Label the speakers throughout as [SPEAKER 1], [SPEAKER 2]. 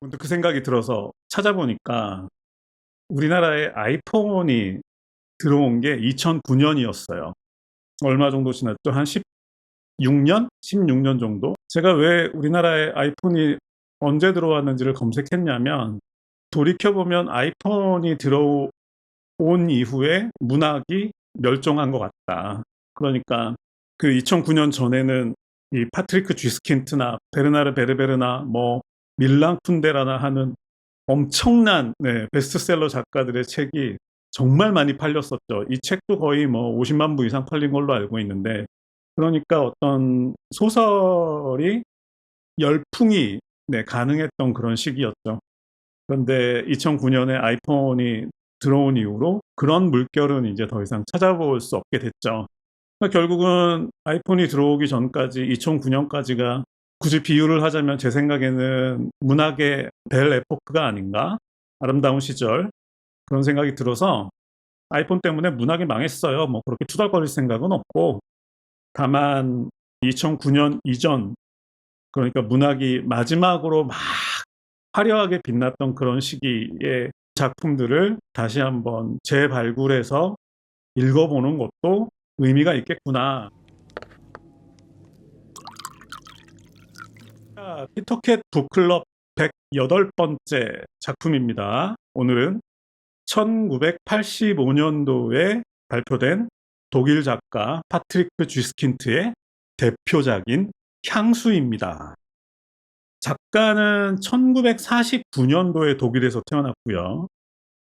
[SPEAKER 1] 문득 그 생각이 들어서 찾아보니까 우리나라에 아이폰이 들어온 게 2009년이었어요. 얼마 정도 지났죠? 한 16년? 16년 정도? 제가 왜 우리나라에 아이폰이 언제 들어왔는지를 검색했냐면 돌이켜보면 아이폰이 들어온 이후에 문학이 멸종한 것 같다. 그러니까 그 2009년 전에는 이 파트리크 쥐스킨트나 베르나르 베르베르나 뭐 밀랑 쿤데라나 하는 엄청난 네, 베스트셀러 작가들의 책이 정말 많이 팔렸었죠. 이 책도 거의 뭐 50만 부 이상 팔린 걸로 알고 있는데 그러니까 어떤 소설이 열풍이 네, 가능했던 그런 시기였죠. 그런데 2009년에 아이폰이 들어온 이후로 그런 물결은 이제 더 이상 찾아볼 수 없게 됐죠. 그러니까 결국은 아이폰이 들어오기 전까지 2009년까지가 굳이 비유를 하자면 제 생각에는 문학의 벨 에포크가 아닌가 아름다운 시절 그런 생각이 들어서 아이폰 때문에 문학이 망했어요. 뭐 그렇게 투덜거릴 생각은 없고 다만 2009년 이전 그러니까 문학이 마지막으로 막 화려하게 빛났던 그런 시기의 작품들을 다시 한번 재발굴해서 읽어보는 것도 의미가 있겠구나. 자, 피터캣 북클럽 108번째 작품입니다. 오늘은 1985년도에 발표된 독일 작가 파트리크 쥐스킨트의 대표작인 향수입니다. 작가는 1949년도에 독일에서 태어났고요.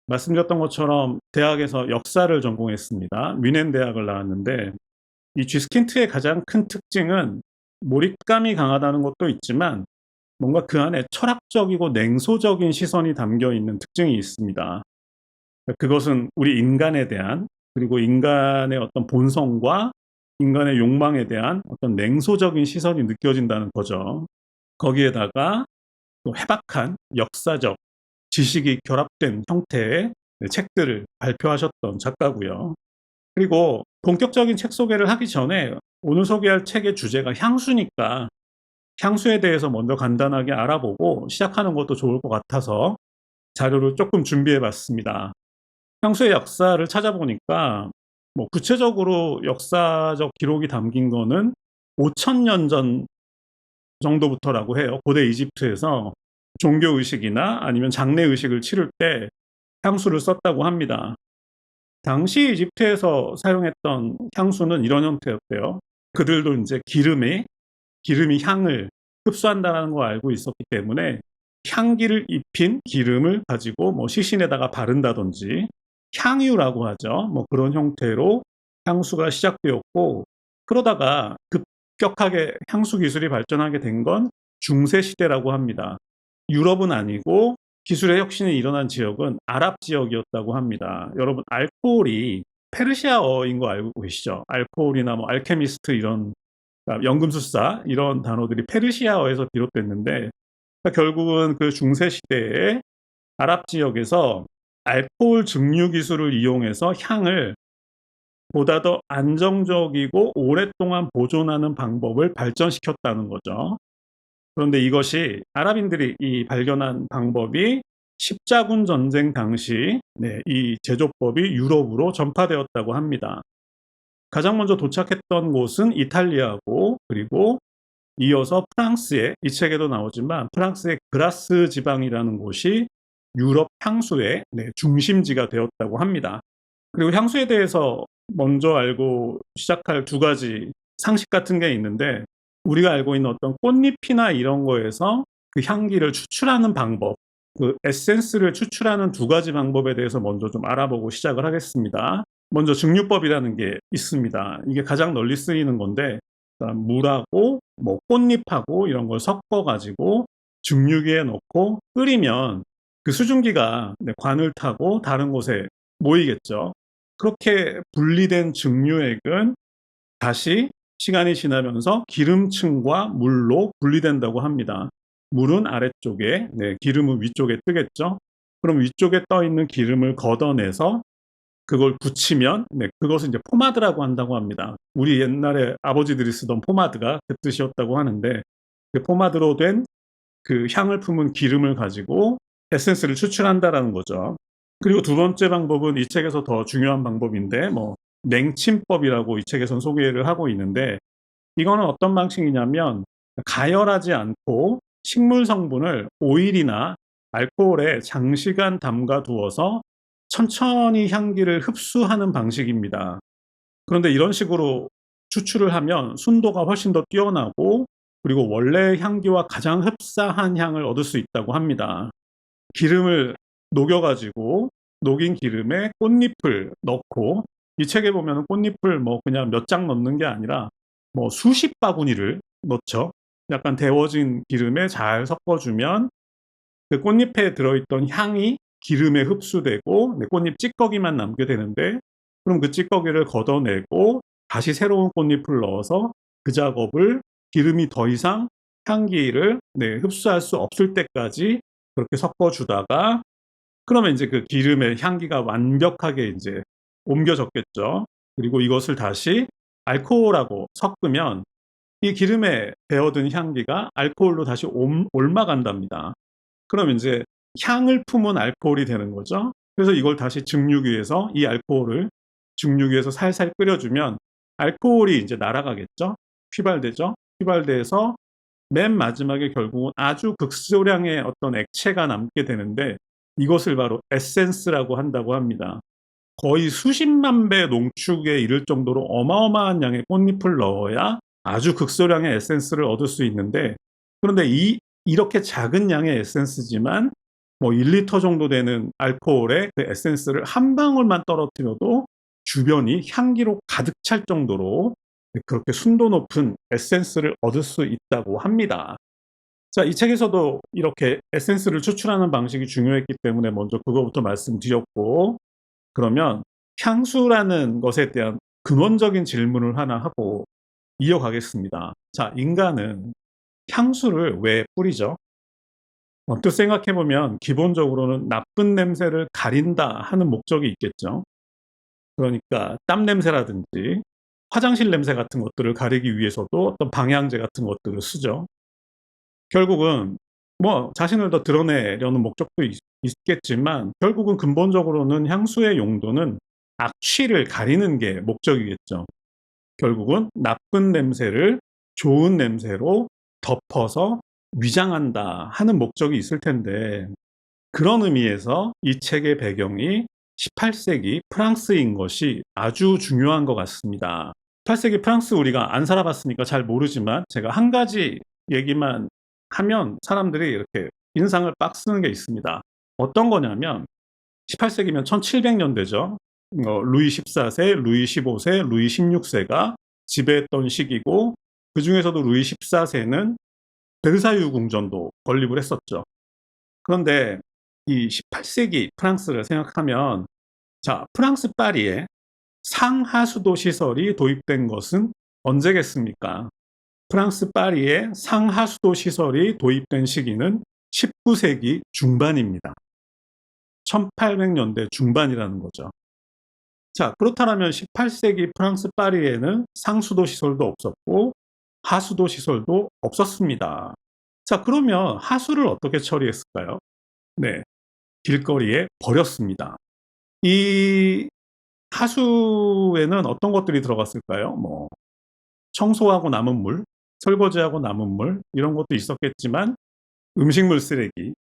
[SPEAKER 1] 말씀드렸던 것처럼 대학에서 역사를 전공했습니다. 뮌헨 대학을 나왔는데 이 쥐스킨트의 가장 큰 특징은 몰입감이 강하다는 것도 있지만 뭔가 그 안에 철학적이고 냉소적인 시선이 담겨 있는 특징이 있습니다. 그것은 우리 인간에 대한 그리고 인간의 어떤 본성과 인간의 욕망에 대한 어떤 냉소적인 시선이 느껴진다는 거죠. 거기에다가 또 해박한 역사적 지식이 결합된 형태의 책들을 발표하셨던 작가고요. 그리고 본격적인 책 소개를 하기 전에 오늘 소개할 책의 주제가 향수니까 향수에 대해서 먼저 간단하게 알아보고 시작하는 것도 좋을 것 같아서 자료를 조금 준비해 봤습니다. 향수의 역사를 찾아보니까 뭐 구체적으로 역사적 기록이 담긴 거는 5천년 전 정도부터라고 해요. 고대 이집트에서 종교 의식이나 아니면 장례 의식을 치를 때 향수를 썼다고 합니다. 당시 이집트에서 사용했던 향수는 이런 형태였대요. 그들도 이제 기름에 기름이 향을 흡수한다는 걸 알고 있었기 때문에 향기를 입힌 기름을 가지고 뭐 시신에다가 바른다든지 향유라고 하죠. 뭐 그런 형태로 향수가 시작되었고 그러다가 급격하게 향수 기술이 발전하게 된 건 중세 시대라고 합니다. 유럽은 아니고 기술의 혁신이 일어난 지역은 아랍 지역이었다고 합니다. 여러분 알코올이 페르시아어인 거 알고 계시죠? 알코올이나 뭐 알케미스트 이런 그러니까 연금술사 이런 단어들이 페르시아어에서 비롯됐는데 그러니까 결국은 그 중세 시대에 아랍 지역에서 알코올 증류 기술을 이용해서 향을 보다 더 안정적이고 오랫동안 보존하는 방법을 발전시켰다는 거죠. 그런데 이것이 아랍인들이 이 발견한 방법이 십자군 전쟁 당시 네, 이 제조법이 유럽으로 전파되었다고 합니다. 가장 먼저 도착했던 곳은 이탈리아고 그리고 이어서 프랑스에 이 책에도 나오지만 프랑스의 그라스 지방이라는 곳이 유럽 향수의 네, 중심지가 되었다고 합니다. 그리고 향수에 대해서 먼저 알고 시작할 두 가지 상식 같은 게 있는데 우리가 알고 있는 어떤 꽃잎이나 이런 거에서 그 향기를 추출하는 방법, 그 에센스를 추출하는 두 가지 방법에 대해서 먼저 좀 알아보고 시작을 하겠습니다. 먼저 증류법이라는 게 있습니다. 이게 가장 널리 쓰이는 건데 물하고 뭐 꽃잎하고 이런 걸 섞어 가지고 증류기에 넣고 끓이면 그 수증기가 네, 관을 타고 다른 곳에 모이겠죠. 그렇게 분리된 증류액은 다시 시간이 지나면서 기름층과 물로 분리된다고 합니다. 물은 아래쪽에, 네, 기름은 위쪽에 뜨겠죠. 그럼 위쪽에 떠 있는 기름을 걷어내서 그걸 붙이면, 네, 그것을 이제 포마드라고 한다고 합니다. 우리 옛날에 아버지들이 쓰던 포마드가 그 뜻이었다고 하는데, 그 포마드로 된 그 향을 품은 기름을 가지고 에센스를 추출한다라는 거죠. 그리고 두 번째 방법은 이 책에서 더 중요한 방법인데 뭐 냉침법이라고 이 책에선 소개를 하고 있는데 이거는 어떤 방식이냐면 가열하지 않고 식물 성분을 오일이나 알코올에 장시간 담가 두어서 천천히 향기를 흡수하는 방식입니다. 그런데 이런 식으로 추출을 하면 순도가 훨씬 더 뛰어나고 그리고 원래 향기와 가장 흡사한 향을 얻을 수 있다고 합니다. 기름을 녹여가지고 녹인 기름에 꽃잎을 넣고 이 책에 보면 꽃잎을 뭐 그냥 몇 장 넣는 게 아니라 뭐 수십 바구니를 넣죠. 약간 데워진 기름에 잘 섞어주면 그 꽃잎에 들어있던 향이 기름에 흡수되고 네, 꽃잎 찌꺼기만 남게 되는데 그럼 그 찌꺼기를 걷어내고 다시 새로운 꽃잎을 넣어서 그 작업을 기름이 더 이상 향기를 네, 흡수할 수 없을 때까지 그렇게 섞어주다가 그러면 이제 그 기름의 향기가 완벽하게 이제 옮겨 졌겠죠. 그리고 이것을 다시 알코올하고 섞으면 이 기름에 배어든 향기가 알코올로 다시 옴- 옮아간답니다. 그럼 이제 향을 품은 알코올이 되는 거죠. 그래서 이걸 다시 증류기에서 이 알코올을 증류기에서 살살 끓여주면 알코올이 이제 날아가겠죠. 휘발되죠. 휘발돼서 맨 마지막에 결국은 아주 극소량의 어떤 액체가 남게 되는데 이것을 바로 에센스라고 한다고 합니다. 거의 수십만 배 농축에 이를 정도로 어마어마한 양의 꽃잎을 넣어야 아주 극소량의 에센스를 얻을 수 있는데 그런데 이 이렇게 작은 양의 에센스지만 뭐 1리터 정도 되는 알코올에 그 에센스를 한 방울만 떨어뜨려도 주변이 향기로 가득 찰 정도로 그렇게 순도 높은 에센스를 얻을 수 있다고 합니다. 자, 이 책에서도 이렇게 에센스를 추출하는 방식이 중요했기 때문에 먼저 그거부터 말씀드렸고, 그러면 향수라는 것에 대한 근원적인 질문을 하나 하고 이어가겠습니다. 자, 인간은 향수를 왜 뿌리죠? 언뜻 생각해보면 기본적으로는 나쁜 냄새를 가린다 하는 목적이 있겠죠. 그러니까 땀 냄새라든지 화장실 냄새 같은 것들을 가리기 위해서도 어떤 방향제 같은 것들을 쓰죠. 결국은 뭐 자신을 더 드러내려는 목적도 있, 있겠지만 결국은 근본적으로는 향수의 용도는 악취를 가리는 게 목적이겠죠. 결국은 나쁜 냄새를 좋은 냄새로 덮어서 위장한다 하는 목적이 있을 텐데 그런 의미에서 이 책의 배경이 18세기 프랑스인 것이 아주 중요한 것 같습니다. 18세기 프랑스 우리가 안 살아봤으니까 잘 모르지만 제가 한 가지 얘기만 하면 사람들이 이렇게 인상을 빡 쓰는 게 있습니다. 어떤 거냐면 18세기면 1700년대죠. 어, 루이 14세, 루이 15세, 루이 16세가 지배했던 시기고 그 중에서도 루이 14세는 베르사유 궁전도 건립을 했었죠. 그런데 이 18세기 프랑스를 생각하면 자 프랑스 파리에 상하수도 시설이 도입된 것은 언제겠습니까? 프랑스 파리에 상하수도 시설이 도입된 시기는 19세기 중반입니다. 1800년대 중반이라는 거죠. 자, 그렇다면 18세기 프랑스 파리에는 상수도 시설도 없었고 하수도 시설도 없었습니다. 자, 그러면 하수를 어떻게 처리했을까요? 네. 길거리에 버렸습니다. 이 하수에는 어떤 것들이 들어갔을까요? 뭐, 청소하고 남은 물, 설거지하고 남은 물, 이런 것도 있었겠지만, 음식물 쓰레기,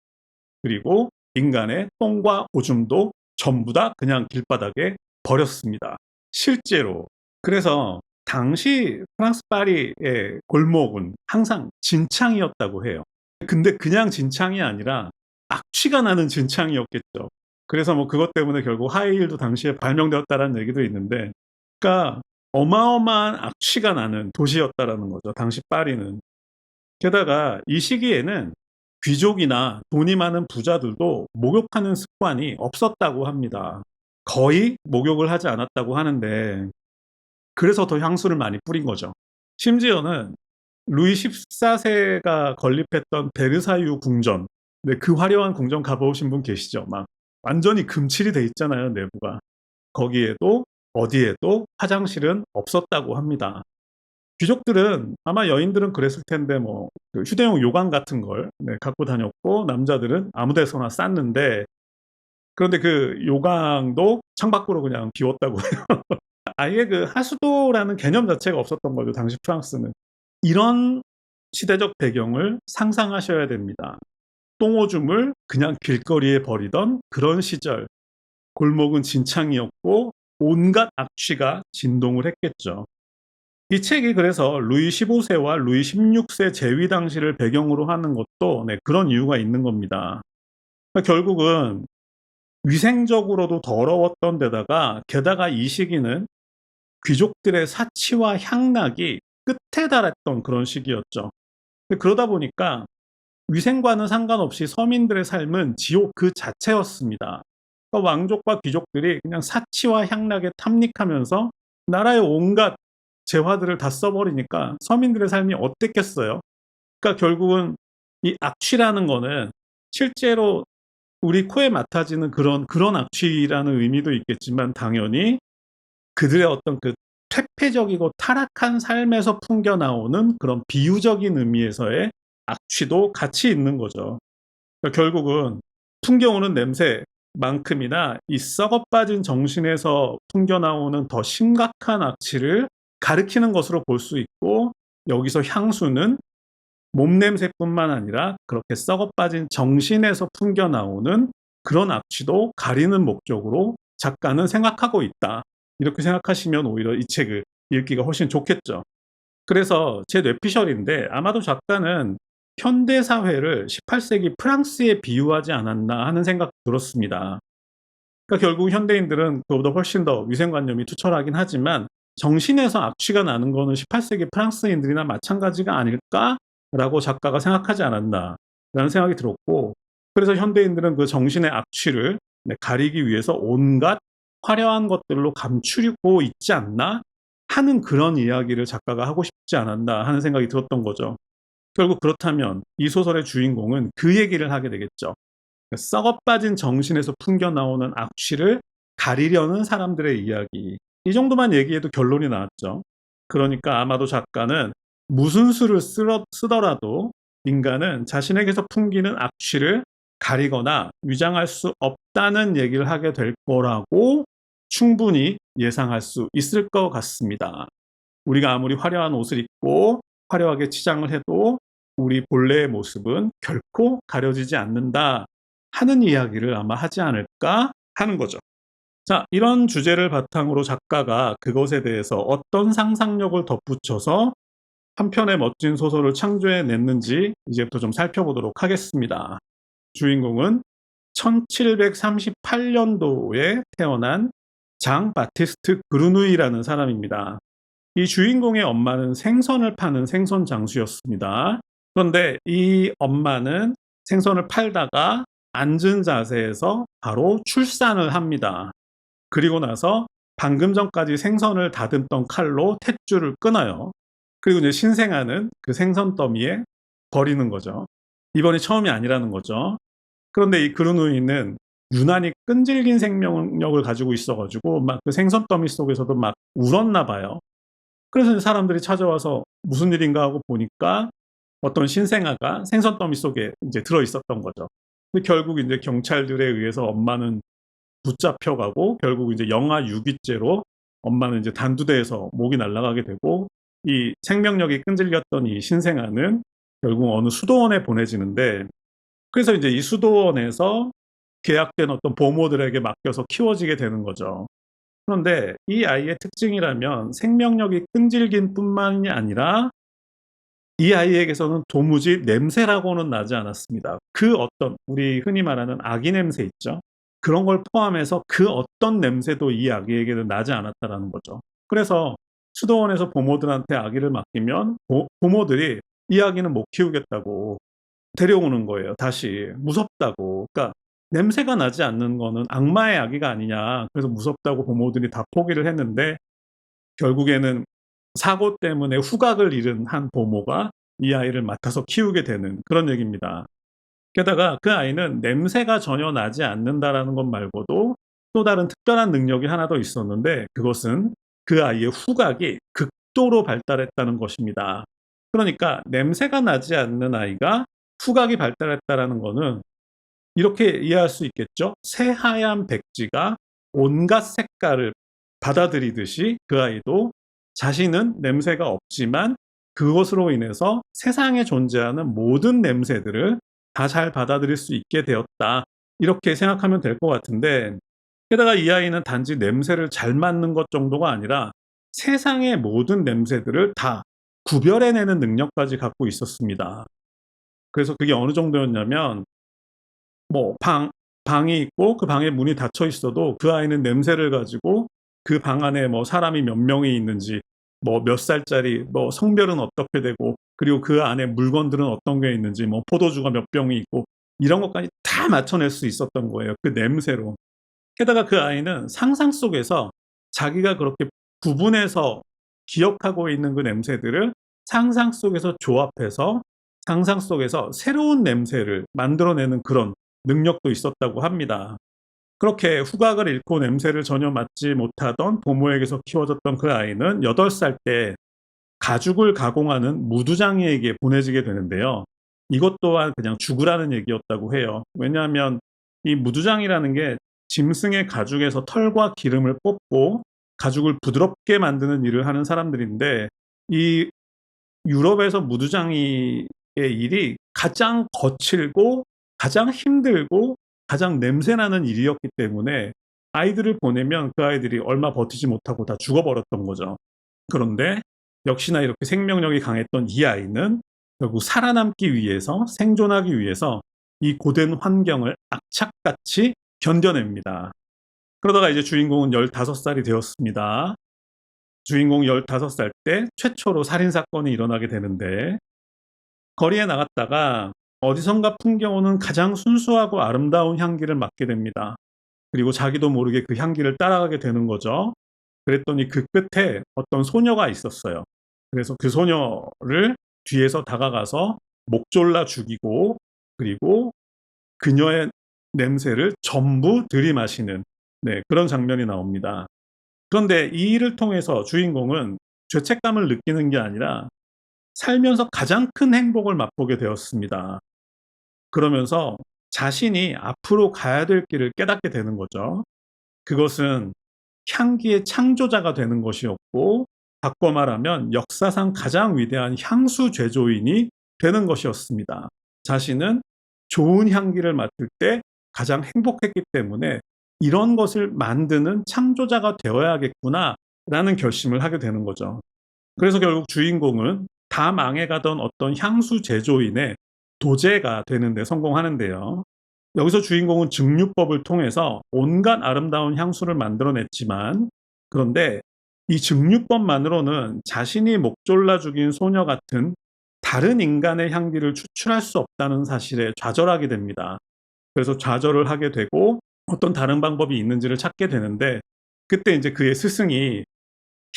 [SPEAKER 1] 그리고 인간의 똥과 오줌도 전부 다 그냥 길바닥에 버렸습니다. 실제로. 그래서 당시 프랑스 파리의 골목은 항상 진창이었다고 해요. 근데 그냥 진창이 아니라 악취가 나는 진창이었겠죠. 그래서 뭐 그것 때문에 결국 하이힐도 당시에 발명되었다라는 얘기도 있는데, 그러니까 어마어마한 악취가 나는 도시였다라는 거죠. 당시 파리는. 게다가 이 시기에는 귀족이나 돈이 많은 부자들도 목욕하는 습관이 없었다고 합니다. 거의 목욕을 하지 않았다고 하는데, 그래서 더 향수를 많이 뿌린 거죠. 심지어는 루이 14세가 건립했던 베르사유 궁전, 네, 그 화려한 궁전 가보신 분 계시죠? 막 완전히 금칠이 돼 있잖아요, 내부가. 거기에도 어디에도 화장실은 없었다고 합니다. 귀족들은 아마 여인들은 그랬을 텐데 뭐 그 휴대용 요강 같은 걸 네, 갖고 다녔고 남자들은 아무 데서나 쌌는데 그런데 그 요강도 창밖으로 그냥 비웠다고 해요. 아예 그 하수도라는 개념 자체가 없었던 거죠. 당시 프랑스는. 이런 시대적 배경을 상상하셔야 됩니다. 똥오줌을 그냥 길거리에 버리던 그런 시절. 골목은 진창이었고 온갖 악취가 진동을 했겠죠. 이 책이 그래서 루이 15세와 루이 16세 재위 당시를 배경으로 하는 것도 네, 그런 이유가 있는 겁니다. 그러니까 결국은 위생적으로도 더러웠던 데다가 게다가 이 시기는 귀족들의 사치와 향락이 끝에 달했던 그런 시기였죠. 그러다 보니까 위생과는 상관없이 서민들의 삶은 지옥 그 자체였습니다. 그러니까 왕족과 귀족들이 그냥 사치와 향락에 탐닉하면서 나라의 온갖 재화들을 다 써버리니까 서민들의 삶이 어땠겠어요? 그러니까 결국은 이 악취라는 거는 실제로 우리 코에 맡아지는 그런 그런 악취라는 의미도 있겠지만 당연히 그들의 어떤 그 퇴폐적이고 타락한 삶에서 풍겨 나오는 그런 비유적인 의미에서의 악취도 같이 있는 거죠. 그러니까 결국은 풍겨오는 냄새만큼이나 이 썩어 빠진 정신에서 풍겨 나오는 더 심각한 악취를 가리키는 것으로 볼 수 있고 여기서 향수는 몸 냄새뿐만 아니라 그렇게 썩어 빠진 정신에서 풍겨 나오는 그런 악취도 가리는 목적으로 작가는 생각하고 있다. 이렇게 생각하시면 오히려 이 책을 읽기가 훨씬 좋겠죠. 그래서 제 뇌피셜인데 아마도 작가는 현대 사회를 18세기 프랑스에 비유하지 않았나 하는 생각 들었습니다. 그러니까 결국 현대인들은 그보다 훨씬 더 위생관념이 투철하긴 하지만 정신에서 악취가 나는 거는 18세기 프랑스인들이나 마찬가지가 아닐까라고 작가가 생각하지 않았나라는 생각이 들었고 그래서 현대인들은 그 정신의 악취를 네, 가리기 위해서 온갖 화려한 것들로 감추고 있지 않나 하는 그런 이야기를 작가가 하고 싶지 않았나 하는 생각이 들었던 거죠. 결국 그렇다면 이 소설의 주인공은 그 얘기를 하게 되겠죠. 썩어 빠진 정신에서 풍겨 나오는 악취를 가리려는 사람들의 이야기. 이 정도만 얘기해도 결론이 나왔죠. 그러니까 아마도 작가는 무슨 수를 쓰더라도 인간은 자신에게서 풍기는 악취를 가리거나 위장할 수 없다는 얘기를 하게 될 거라고 충분히 예상할 수 있을 것 같습니다. 우리가 아무리 화려한 옷을 입고 화려하게 치장을 해도 우리 본래의 모습은 결코 가려지지 않는다 하는 이야기를 아마 하지 않을까 하는 거죠. 자, 이런 주제를 바탕으로 작가가 그것에 대해서 어떤 상상력을 덧붙여서 한 편의 멋진 소설을 창조해 냈는지 이제부터 좀 살펴보도록 하겠습니다. 주인공은 1738년도에 태어난 장 바티스트 그루누이라는 사람입니다. 이 주인공의 엄마는 생선을 파는 생선 장수였습니다. 그런데 이 엄마는 생선을 팔다가 앉은 자세에서 바로 출산을 합니다. 그리고 나서 방금 전까지 생선을 다듬던 칼로 탯줄을 끊어요. 그리고 이제 신생아는 그 생선 더미에 버리는 거죠. 이번이 처음이 아니라는 거죠. 그런데 이 그루누이는 유난히 끈질긴 생명력을 가지고 있어가지고 막 그 생선 더미 속에서도 막 울었나 봐요. 그래서 사람들이 찾아와서 무슨 일인가 하고 보니까 어떤 신생아가 생선 더미 속에 이제 들어 있었던 거죠. 결국 이제 경찰들에 의해서 엄마는 붙잡혀가고 결국 이제 영아 유기죄로 엄마는 이제 단두대에서 목이 날아가게 되고 이 생명력이 끈질겼던 이 신생아는 결국 어느 수도원에 보내지는데 그래서 이제 이 수도원에서 계약된 어떤 보모들에게 맡겨서 키워지게 되는 거죠. 그런데 이 아이의 특징이라면 생명력이 끈질긴 뿐만이 아니라 이 아이에게서는 도무지 냄새라고는 나지 않았습니다. 그 어떤 우리 흔히 말하는 아기 냄새 있죠. 그런 걸 포함해서 그 어떤 냄새도 이 아기에게는 나지 않았다라는 거죠. 그래서 수도원에서 보모들한테 아기를 맡기면 보, 모들이 이 아기는 못 키우겠다고 데려오는 거예요. 다시 무섭다고. 그러니까 냄새가 나지 않는 거는 악마의 아기가 아니냐. 그래서 무섭다고 부모들이 다 포기를 했는데 결국에는 사고 때문에 후각을 잃은 한 보모가 이 아이를 맡아서 키우게 되는 그런 얘기입니다. 게다가 그 아이는 냄새가 전혀 나지 않는다라는 것 말고도 또 다른 특별한 능력이 하나 더 있었는데 그것은 그 아이의 후각이 극도로 발달했다는 것입니다. 그러니까 냄새가 나지 않는 아이가 후각이 발달했다라는 것은 이렇게 이해할 수 있겠죠. 새하얀 백지가 온갖 색깔을 받아들이듯이 그 아이도 자신은 냄새가 없지만 그것으로 인해서 세상에 존재하는 모든 냄새들을 다 잘 받아들일 수 있게 되었다. 이렇게 생각하면 될 것 같은데 게다가 이 아이는 단지 냄새를 잘 맡는 것 정도가 아니라 세상의 모든 냄새들을 다 구별해내는 능력까지 갖고 있었습니다. 그래서 그게 어느 정도였냐면 뭐 방, 방이 있고 그 방에 문이 닫혀 있어도 그 아이는 냄새를 가지고 그 방 안에 뭐 사람이 몇 명이 있는지 뭐 몇 살짜리 뭐 성별은 어떻게 되고 그리고 그 안에 물건들은 어떤 게 있는지 뭐 포도주가 몇 병이 있고 이런 것까지 다 맞춰낼 수 있었던 거예요. 그 냄새로. 게다가 그 아이는 상상 속에서 자기가 그렇게 구분해서 기억하고 있는 그 냄새들을 상상 속에서 조합해서 상상 속에서 새로운 냄새를 만들어내는 그런 능력도 있었다고 합니다. 그렇게 후각을 잃고 냄새를 전혀 맡지 못하던 부모에게서 키워졌던 그 아이는 8살 때 가죽을 가공하는 무두장이에게 보내지게 되는데요. 이것 또한 그냥 죽으라는 얘기였다고 해요. 왜냐하면 이 무두장이라는 게 짐승의 가죽에서 털과 기름을 뽑고 가죽을 부드럽게 만드는 일을 하는 사람들인데 이 유럽에서 무두장이의 일이 가장 거칠고 가장 힘들고 가장 냄새나는 일이었기 때문에 아이들을 보내면 그 아이들이 얼마 버티지 못하고 다 죽어버렸던 거죠. 그런데 역시나 이렇게 생명력이 강했던 이 아이는 결국 살아남기 위해서 생존하기 위해서 이 고된 환경을 악착같이 견뎌냅니다. 그러다가 이제 주인공은 15살이 되었습니다. 주인공 15살 때 최초로 살인사건이 일어나게 되는데 거리에 나갔다가 어디선가 풍겨오는 가장 순수하고 아름다운 향기를 맡게 됩니다. 그리고 자기도 모르게 그 향기를 따라가게 되는 거죠. 그랬더니 그 끝에 어떤 소녀가 있었어요. 그래서 그 소녀를 뒤에서 다가가서 목 졸라 죽이고 그리고 그녀의 냄새를 전부 들이마시는 네, 그런 장면이 나옵니다. 그런데 이 일을 통해서 주인공은 죄책감을 느끼는 게 아니라 살면서 가장 큰 행복을 맛보게 되었습니다. 그러면서 자신이 앞으로 가야 될 길을 깨닫게 되는 거죠. 그것은 향기의 창조자가 되는 것이었고, 바꿔 말하면 역사상 가장 위대한 향수 제조인이 되는 것이었습니다. 자신은 좋은 향기를 맡을 때 가장 행복했기 때문에 이런 것을 만드는 창조자가 되어야겠구나 라는 결심을 하게 되는 거죠. 그래서 결국 주인공은 다 망해가던 어떤 향수 제조인의 도제가 되는데 성공하는데요. 여기서 주인공은 증류법을 통해서 온갖 아름다운 향수를 만들어냈지만 그런데 이 증류법만으로는 자신이 목졸라 죽인 소녀 같은 다른 인간의 향기를 추출할 수 없다는 사실에 좌절하게 됩니다. 그래서 좌절을 하게 되고 어떤 다른 방법이 있는지를 찾게 되는데 그때 이제 그의 스승이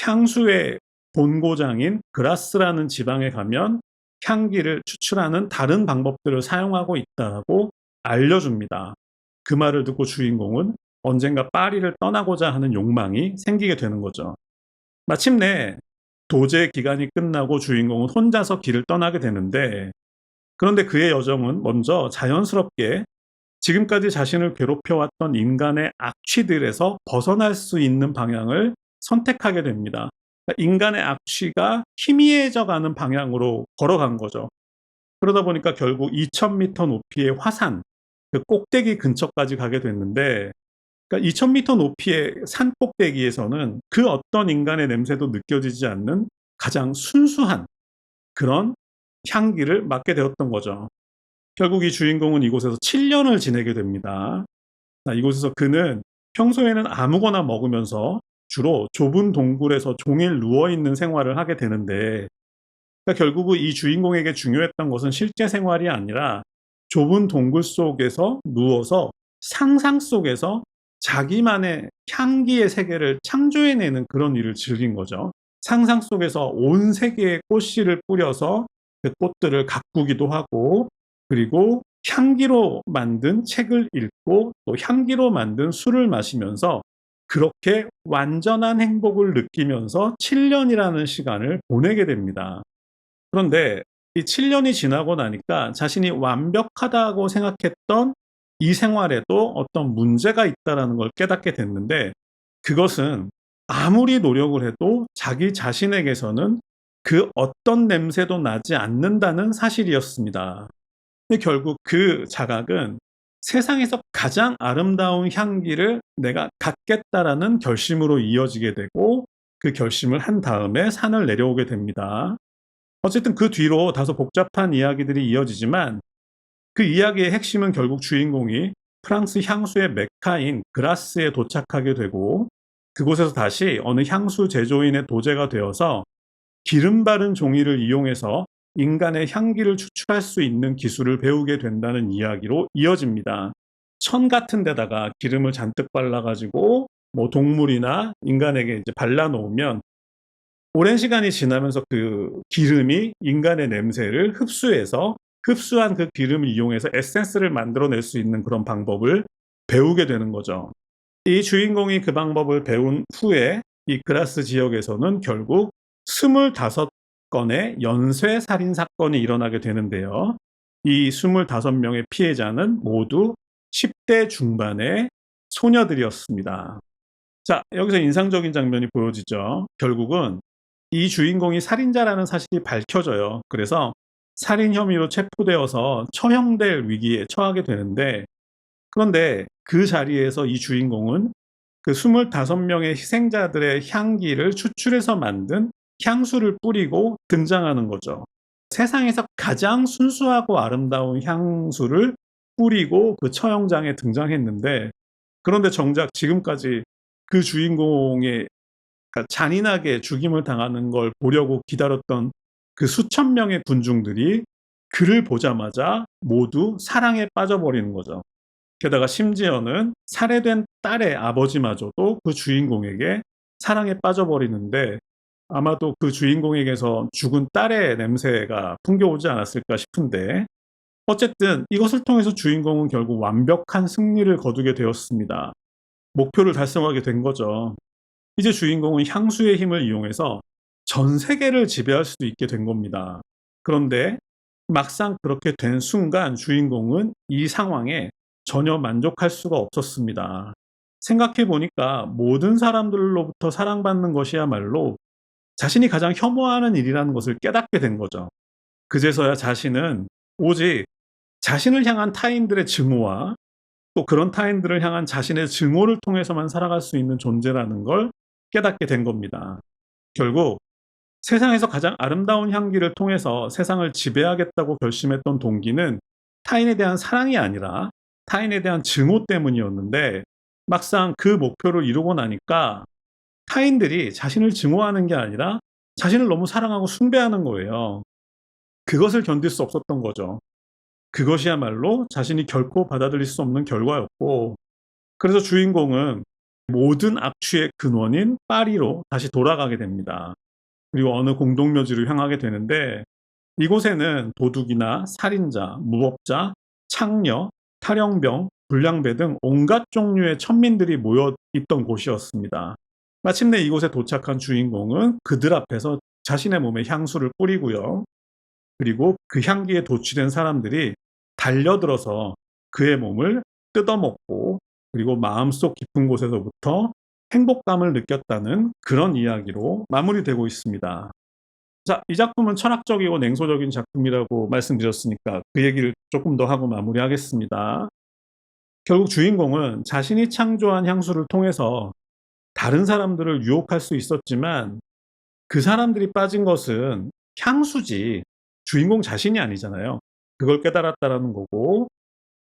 [SPEAKER 1] 향수의 본고장인 그라스라는 지방에 가면 향기를 추출하는 다른 방법들을 사용하고 있다고 알려줍니다. 그 말을 듣고 주인공은 언젠가 파리를 떠나고자 하는 욕망이 생기게 되는 거죠. 마침내 도제 기간이 끝나고 주인공은 혼자서 길을 떠나게 되는데 그런데 그의 여정은 먼저 자연스럽게 지금까지 자신을 괴롭혀왔던 인간의 악취들에서 벗어날 수 있는 방향을 선택하게 됩니다. 그러니까 인간의 악취가 희미해져 가는 방향으로 걸어간 거죠. 그러다 보니까 결국 2000m 높이의 화산, 그 꼭대기 근처까지 가게 됐는데, 그러니까 2000m 높이의 산 꼭대기에서는 그 어떤 인간의 냄새도 느껴지지 않는 가장 순수한 그런 향기를 맡게 되었던 거죠. 결국 이 주인공은 이곳에서 7년을 지내게 됩니다. 이곳에서 그는 평소에는 아무거나 먹으면서 주로 좁은 동굴에서 종일 누워있는 생활을 하게 되는데, 그러니까 결국은 이 주인공에게 중요했던 것은 실제 생활이 아니라 좁은 동굴 속에서 누워서 상상 속에서 자기만의 향기의 세계를 창조해내는 그런 일을 즐긴 거죠. 상상 속에서 온 세계에 꽃씨를 뿌려서 그 꽃들을 가꾸기도 하고 그리고 향기로 만든 책을 읽고 또 향기로 만든 술을 마시면서 그렇게 완전한 행복을 느끼면서 7년이라는 시간을 보내게 됩니다. 그런데 이 7년이 지나고 나니까 자신이 완벽하다고 생각했던 이 생활에도 어떤 문제가 있다라는 걸 깨닫게 됐는데 그것은 아무리 노력을 해도 자기 자신에게서는 그 어떤 냄새도 나지 않는다는 사실이었습니다. 근데 결국 그 자각은 세상에서 가장 아름다운 향기를 내가 갖겠다라는 결심으로 이어지게 되고 그 결심을 한 다음에 산을 내려오게 됩니다. 어쨌든 그 뒤로 다소 복잡한 이야기들이 이어지지만 그 이야기의 핵심은 결국 주인공이 프랑스 향수의 메카인 그라스에 도착하게 되고 그곳에서 다시 어느 향수 제조인의 도제가 되어서 기름 바른 종이를 이용해서 인간의 향기를 추출할 수 있는 기술을 배우게 된다는 이야기로 이어집니다. 천 같은 데다가 기름을 잔뜩 발라가지고 뭐 동물이나 인간에게 이제 발라놓으면 오랜 시간이 지나면서 그 기름이 인간의 냄새를 흡수해서 흡수한 그 기름을 이용해서 에센스를 만들어낼 수 있는 그런 방법을 배우게 되는 거죠. 이 주인공이 그 방법을 배운 후에 이 그라스 지역에서는 결국 25건의 연쇄 살인 사건이 일어나게 되는데요. 이 25명의 피해자는 모두 10대 중반의 소녀들이었습니다. 자, 여기서 인상적인 장면이 보여지죠. 결국은 이 주인공이 살인자라는 사실이 밝혀져요. 그래서 살인 혐의로 체포되어서 처형될 위기에 처하게 되는데 그런데 그 자리에서 이 주인공은 그 25명의 희생자들의 향기를 추출해서 만든 향수를 뿌리고 등장하는 거죠. 세상에서 가장 순수하고 아름다운 향수를 뿌리고 그 처형장에 등장했는데 그런데 정작 지금까지 그 주인공의 잔인하게 죽임을 당하는 걸 보려고 기다렸던 그 수천 명의 군중들이 그를 보자마자 모두 사랑에 빠져버리는 거죠. 게다가 심지어는 살해된 딸의 아버지마저도 그 주인공에게 사랑에 빠져버리는데 아마도 그 주인공에게서 죽은 딸의 냄새가 풍겨오지 않았을까 싶은데 어쨌든 이것을 통해서 주인공은 결국 완벽한 승리를 거두게 되었습니다. 목표를 달성하게 된 거죠. 이제 주인공은 향수의 힘을 이용해서 전 세계를 지배할 수도 있게 된 겁니다. 그런데 막상 그렇게 된 순간 주인공은 이 상황에 전혀 만족할 수가 없었습니다. 생각해 보니까 모든 사람들로부터 사랑받는 것이야말로 자신이 가장 혐오하는 일이라는 것을 깨닫게 된 거죠. 그제서야 자신은 오직 자신을 향한 타인들의 증오와 또 그런 타인들을 향한 자신의 증오를 통해서만 살아갈 수 있는 존재라는 걸 깨닫게 된 겁니다. 결국 세상에서 가장 아름다운 향기를 통해서 세상을 지배하겠다고 결심했던 동기는 타인에 대한 사랑이 아니라 타인에 대한 증오 때문이었는데 막상 그 목표를 이루고 나니까 타인들이 자신을 증오하는 게 아니라 자신을 너무 사랑하고 숭배하는 거예요. 그것을 견딜 수 없었던 거죠. 그것이야말로 자신이 결코 받아들일 수 없는 결과였고, 그래서 주인공은 모든 악취의 근원인 파리로 다시 돌아가게 됩니다. 그리고 어느 공동묘지를 향하게 되는데 이곳에는 도둑이나 살인자, 무법자, 창녀, 탈영병, 불량배 등 온갖 종류의 천민들이 모여 있던 곳이었습니다. 마침내 이곳에 도착한 주인공은 그들 앞에서 자신의 몸에 향수를 뿌리고요. 그리고 그 향기에 도취된 사람들이 달려들어서 그의 몸을 뜯어먹고 그리고 마음속 깊은 곳에서부터 행복감을 느꼈다는 그런 이야기로 마무리되고 있습니다. 자, 이 작품은 철학적이고 냉소적인 작품이라고 말씀드렸으니까 그 얘기를 조금 더 하고 마무리하겠습니다. 결국 주인공은 자신이 창조한 향수를 통해서 다른 사람들을 유혹할 수 있었지만 그 사람들이 빠진 것은 향수지 주인공 자신이 아니잖아요. 그걸 깨달았다라는 거고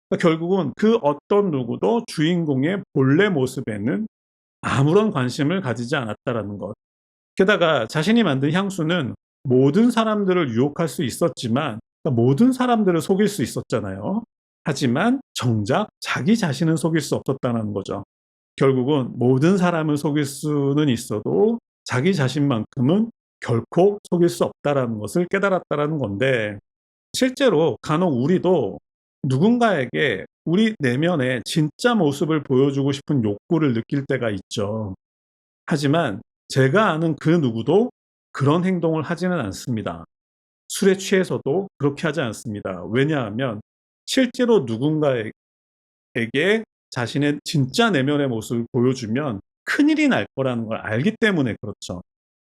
[SPEAKER 1] 그러니까 결국은 그 어떤 누구도 주인공의 본래 모습에는 아무런 관심을 가지지 않았다라는 것. 게다가 자신이 만든 향수는 모든 사람들을 유혹할 수 있었지만 그러니까 모든 사람들을 속일 수 있었잖아요. 하지만 정작 자기 자신은 속일 수 없었다는 거죠. 결국은 모든 사람을 속일 수는 있어도 자기 자신만큼은 결코 속일 수 없다라는 것을 깨달았다라는 건데 실제로 간혹 우리도 누군가에게 우리 내면의 진짜 모습을 보여주고 싶은 욕구를 느낄 때가 있죠. 하지만 제가 아는 그 누구도 그런 행동을 하지는 않습니다. 술에 취해서도 그렇게 하지 않습니다. 왜냐하면 실제로 누군가에게 자신의 진짜 내면의 모습을 보여주면 큰일이 날 거라는 걸 알기 때문에 그렇죠.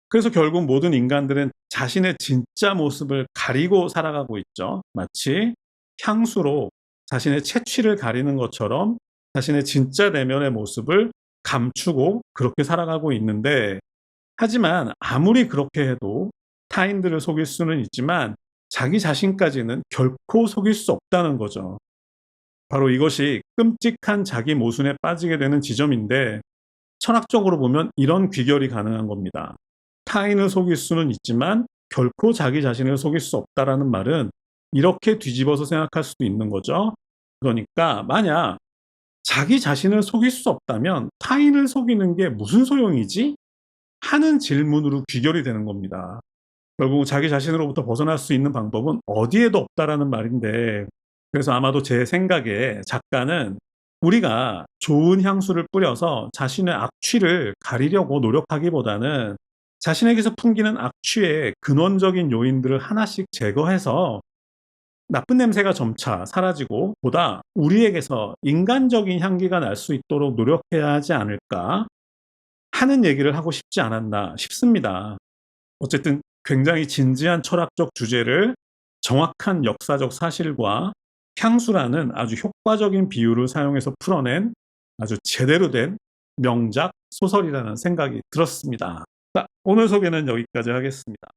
[SPEAKER 1] 그래서 결국 모든 인간들은 자신의 진짜 모습을 가리고 살아가고 있죠. 마치 향수로 자신의 채취를 가리는 것처럼 자신의 진짜 내면의 모습을 감추고 그렇게 살아가고 있는데 하지만 아무리 그렇게 해도 타인들을 속일 수는 있지만 자기 자신까지는 결코 속일 수 없다는 거죠. 바로 이것이 끔찍한 자기 모순에 빠지게 되는 지점인데 철학적으로 보면 이런 귀결이 가능한 겁니다. 타인을 속일 수는 있지만 결코 자기 자신을 속일 수 없다라는 말은 이렇게 뒤집어서 생각할 수도 있는 거죠. 그러니까 만약 자기 자신을 속일 수 없다면 타인을 속이는 게 무슨 소용이지? 하는 질문으로 귀결이 되는 겁니다. 결국 자기 자신으로부터 벗어날 수 있는 방법은 어디에도 없다라는 말인데 그래서 아마도 제 생각에 작가는 우리가 좋은 향수를 뿌려서 자신의 악취를 가리려고 노력하기보다는 자신에게서 풍기는 악취의 근원적인 요인들을 하나씩 제거해서 나쁜 냄새가 점차 사라지고 보다 우리에게서 인간적인 향기가 날 수 있도록 노력해야 하지 않을까 하는 얘기를 하고 싶지 않았나 싶습니다. 어쨌든 굉장히 진지한 철학적 주제를 정확한 역사적 사실과 향수라는 아주 효과적인 비유를 사용해서 풀어낸 아주 제대로 된 명작 소설이라는 생각이 들었습니다. 자, 오늘 소개는 여기까지 하겠습니다.